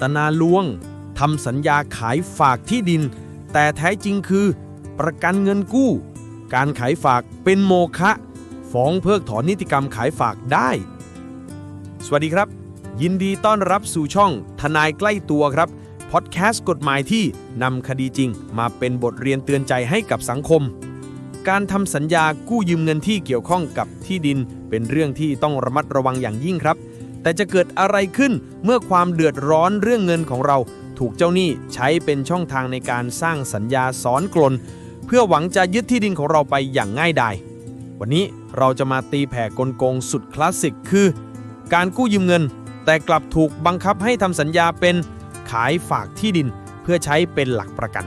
ตนาลวงทำสัญญาขายฝากที่ดิน แต่แท้จริงคือ ประกันเงินกู้ การขายฝากเป็นโมฆะฟ้องเพิกถอนนิติกรรมขายฝากได้ สวัสดีครับ ยินดีต้อนรับสู่ช่อง ทนายใกล้ตัวครับพอดแคสต์กฎหมายที่นำคดีจริง มาเป็นบทเรียนเตือนใจให้กับสังคม การทำสัญญากู้ยืมเงินที่เกี่ยวข้องกับที่ดิน เป็นเรื่องที่ต้องระมัดระวังอย่างยิ่งครับ แต่จะเกิดอะไรขึ้นเมื่อความเดือดร้อนเรื่องเงินของเรา ถูกเจ้าหนี้ใช้เป็นช่องทางในการสร้างสัญญาซ้อนกลน เพื่อหวังจะยึดที่ดินของเราไปอย่างง่ายดาย วันนี้เราจะมาตีแผ่กลโกงสุดคลาสสิกคือ การกู้ยืมเงิน แต่กลับถูกบังคับให้ทำสัญญาเป็นขายฝากที่ดินเพื่อใช้เป็นหลักประกัน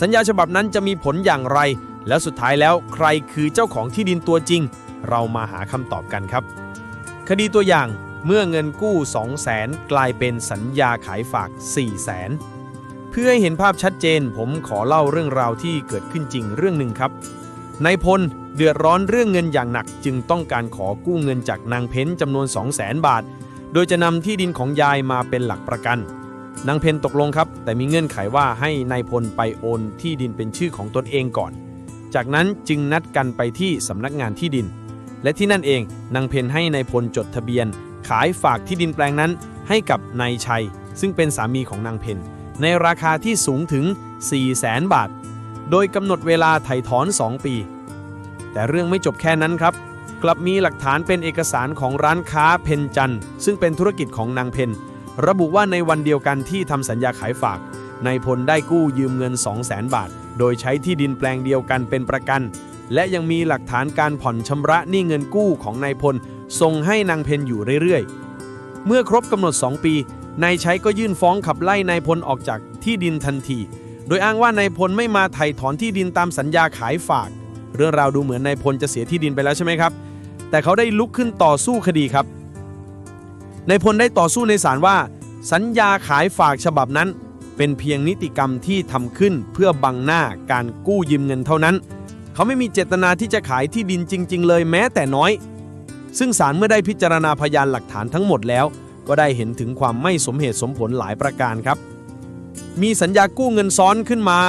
สัญญาฉบับนั้นจะมีผลอย่างไร แล้วสุดท้ายแล้วใครคือเจ้าของที่ดินตัวจริง เรามาหาคำตอบกันครับ คดีตัวอย่าง เมื่อเงินกู้ 2 0 0แสนกลายเป็นสัญญาขายฝาก 4 0 0แสนเพื่อให้เห็นภาพชัดเจน ผมขอเล่าเรื่องราวที่เกิดขึ้นจริงเรื่องหนึ่งครับนายพลเดือดร้อนเรื่องเงินอย่างหนัก จึงต้องการขอกู้เงินจากนางเพ้นจำนวน 2 0 0แสนบาท โดยจะนำที่ดินของยายมาเป็นหลักประกัน นางเพนตกลงครับ แต่มีเงื่อนไขว่าให้นายพลไปโอนที่ดินเป็นชื่อของตนเองก่อน จากนั้นจึงนัดกันไปที่สำนักงานที่ดิน และที่นั่นเองนางเพนให้นายพลจดทะเบียน ขายฝากที่ดินแปลงนั้นให้กับนายชัย ซึ่งเป็นสามีของนางเพนในราคาที่สูงถึง 4 0 0แสนบาท โดยกำหนดเวลาไถ่ถอน 2 ปี แต่เรื่องไม่จบแค่นั้นครับ กลับมีหลักฐานเป็นเอกสารของร้านค้าเพนจันท์ซึ่งเป็นธุรกิจของนางเพนระบุว่าในวันเดียวกันที่ทำสัญญาขายฝากนายพลได้กู้ยืมเงิน 2 0 0แสนบาท โดยใช้ที่ดินแปลงเดียวกันเป็นประกัน และยังมีหลักฐานการผ่อนชำระหนี้เงินกู้ของนายพลส่งให้นางเพนอยู่เรื่อยๆ เมื่อครบกำหนด 2 ปี นายใชัยก็ยื่นฟ้องขับไล่นายพลออกจากที่ดินทันที โดยอ้างว่านายพลไม่มาไถ่ถอนที่ดินตามสัญญาขายฝาก เรื่องราวดูเหมือนนายพลจะเสียที่ดินไปแล้วใช่ไหมครับ แต่เขาได้ลุกขึ้นต่อสู้คดีครับนายพลได้ต่อสู้ในศาลว่า สัญญาขายฝากฉบับนั้น เป็นเพียงนิติกรรมที่ทำขึ้นเพื่อบังหน้าการกู้ยืมเงินเท่านั้น เขาไม่มีเจตนาที่จะขายที่ดินจริง ๆ เลยแม้แต่น้อย ซึ่งศาลเมื่อได้พิจารณาพยานหลักฐานทั้งหมดแล้ว ก็ได้เห็นถึงความไม่สมเหตุสมผลหลายประการครับ มีสัญญากู้เงินซ้อนขึ้นมา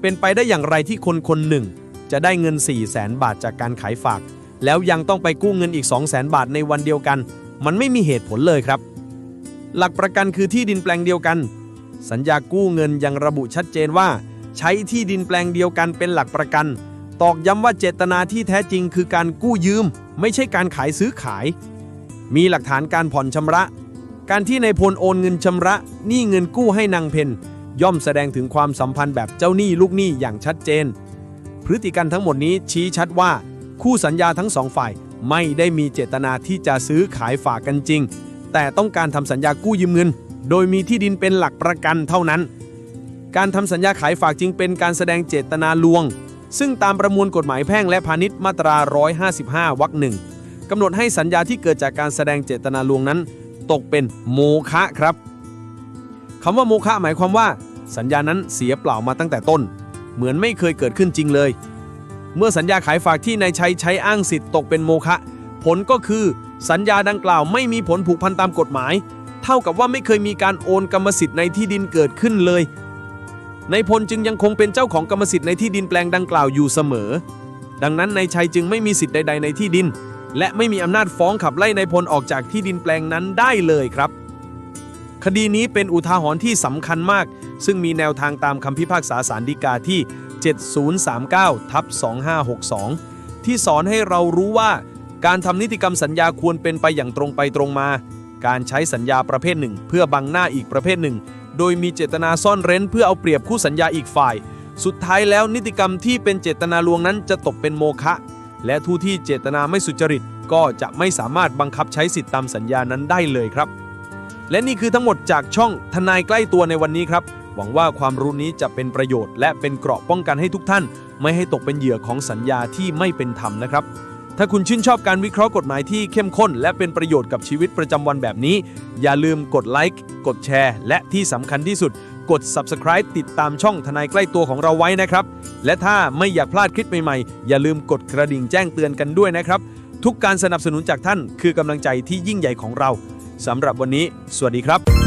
เป็นไปได้อย่างไรที่คนคนหนึ่ง จะได้เงิน 4 0 0แสนบาทจากการขายฝาก แล้วยังต้องไปกู้เงินอีก 2 0 0แสนบาทในวันเดียวกัน มันไม่มีเหตุผลเลยครับ หลักประกันคือที่ดินแปลงเดียวกัน สัญญากู้เงินยังระบุชัดเจนว่า ใช้ที่ดินแปลงเดียวกันเป็นหลักประกัน ตอกย้ำว่าเจตนาที่แท้จริงคือการกู้ยืม ไม่ใช่การขายซื้อขาย มีหลักฐานการผ่อนชำระ การที่นายพลโอนเงินชำระหนี้เงินกู้ให้นางเพนย่อมแสดงถึงความสัมพันธ์แบบเจ้าหนี้ลูกหนี้อย่างชัดเจน พฤติกรรมทั้งหมดนี้ชี้ชัดว่า คู่สัญญาทั้งสองฝ่ายไม่ได้มีเจตนาที่จะซื้อขายฝากกันจริง แต่ต้องการทำสัญญากู้ยืมเงิน โดยมีที่ดินเป็นหลักประกันเท่านั้น การทำสัญญาขายฝากจึงเป็นการแสดงเจตนาลวง ซึ่งตามประมวลกฎหมายแพ่งและพาณิชย์มาตรา 155 วรรคหนึ่งกำหนดให้สัญญาที่เกิดจากการแสดงเจตนาลวงนั้น ตกเป็นโมฆะครับคำว่าโมฆะหมายความว่า สัญญานั้นเสียเปล่ามาตั้งแต่ต้น เหมือนไม่เคยเกิดขึ้นจริงเลย เมื่อสัญญาขายฝากที่นายชัยใช้อ้างสิทธิ์ตกเป็นโมฆะผลก็คือ สัญญาดังกล่าวไม่มีผลผูกพันตามกฎหมาย เท่ากับว่าไม่เคยมีการโอนกรรมสิทธิ์ในที่ดินเกิดขึ้นเลย นายพลจึงยังคงเป็นเจ้าของกรรมสิทธิ์ในที่ดินแปลงดังกล่าวอยู่เสมอ ดังนั้นนายชัยจึงไม่มีสิทธิ์ใด ๆ ในที่ดิน และไม่มีอำนาจฟ้องขับไล่นายพลออกจากที่ดินแปลงนั้นได้เลยครับ คดีนี้เป็นอุทาหรณ์ที่สำคัญมาก ซึ่งมีแนวทางตามคำพิพากษาสารดีกาที่ 7039ทับ2562 ที่สอนให้เรารู้ว่า การทำนิติกรรมสัญญาควรเป็นไปอย่างตรงไปตรงมา การใช้สัญญาประเภทหนึ่ง เพื่อบังหน้าอีกประเภทหนึ่ง โดยมีเจตนาซ่อนเร้นเพื่อเอาเปรียบคู่สัญญาอีกฝ่าย สุดท้ายแล้วนิติกรรมที่เป็นเจตนาลวงนั้นจะตกเป็นโมฆะและผู้ที่เจตนาไม่สุจริตก็จะไม่สามารถบังคับใช้สิทธิตามสัญญานั้นได้เลยครับ และนี่คือทั้งหมดจากช่องทนายใกล้ตัวในวันนี้ครับ หวังว่าความรู้นี้จะเป็นประโยชน์ และเป็นเกราะป้องกันให้ทุกท่าน ไม่ให้ตกเป็นเหยื่อของสัญญาที่ไม่เป็นธรรมนะครับ ถ้าคุณชื่นชอบการวิเคราะห์กฎหมายที่เข้มข้น และเป็นประโยชน์กับชีวิตประจำวันแบบนี้ อย่าลืมกดไลค์กดแชร์ และที่สำคัญที่สุด กด Subscribe ติดตามช่องทนายใกล้ตัวของเราไว้นะครับ และถ้าไม่อยากพลาดคลิปใหม่ๆ อย่าลืมกดกระดิ่งแจ้งเตือนกันด้วยนะครับ ทุกการสนับสนุนจากท่านคือกำลังใจที่ยิ่งใหญ่ของเราสำหรับวันนี้ สวัสดีครับ